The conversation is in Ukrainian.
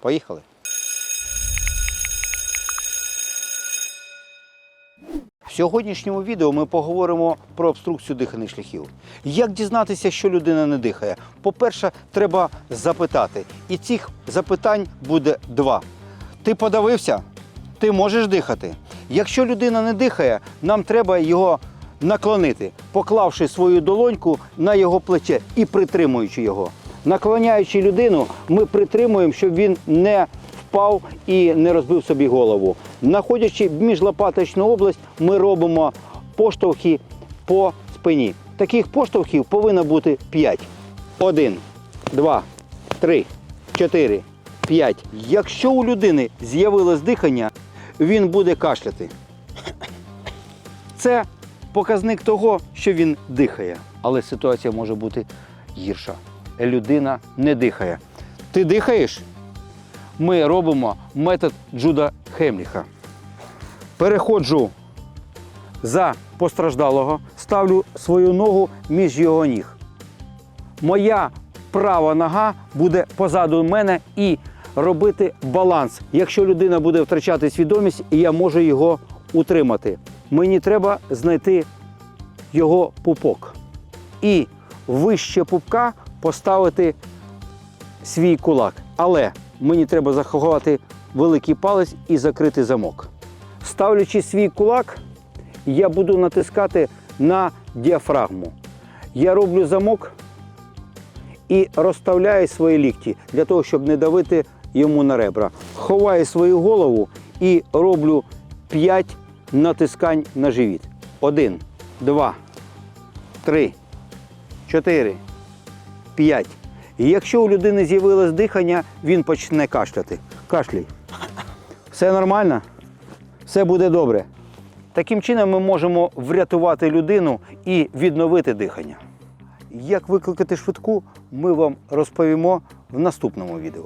Поїхали. В сьогоднішньому відео ми поговоримо про обструкцію дихальних шляхів. Як дізнатися, що людина не дихає? По-перше, треба запитати. І цих запитань буде два. Ти подавився? Ти можеш дихати? Якщо людина не дихає, нам треба його наклонити, поклавши свою долоньку на його плече і притримуючи його. Наклоняючи людину, ми притримуємо, щоб він не впав і не розбив собі голову. Находячи міжлопаточну область, ми робимо поштовхи по спині. Таких поштовхів повинно бути 5. Один, два, три, чотири, п'ять. Якщо у людини з'явилось дихання, він буде кашляти. Це показник того, що він дихає. Але ситуація може бути гірша. Людина не дихає. Ти дихаєш? Ми робимо метод Джуда Хемліха. Переходжу за постраждалого, ставлю свою ногу між його ніг. Моя права нога буде позаду мене і робити баланс. Якщо людина буде втрачати свідомість, я можу його утримати. Мені треба знайти його пупок. І вище пупка поставити свій кулак. Але мені треба заховати великий палець і закрити замок. Ставлячи свій кулак, я буду натискати на діафрагму. Я роблю замок і розставляю свої лікті для того, щоб не давити йому на ребра. Ховаю свою голову і роблю 5 натискань на живіт. Один, два, три, чотири, п'ять. І якщо у людини з'явилось дихання, він почне кашляти. Кашляй. Все нормально? Все буде добре. Таким чином ми можемо врятувати людину і відновити дихання. Як викликати швидку, ми вам розповімо в наступному відео.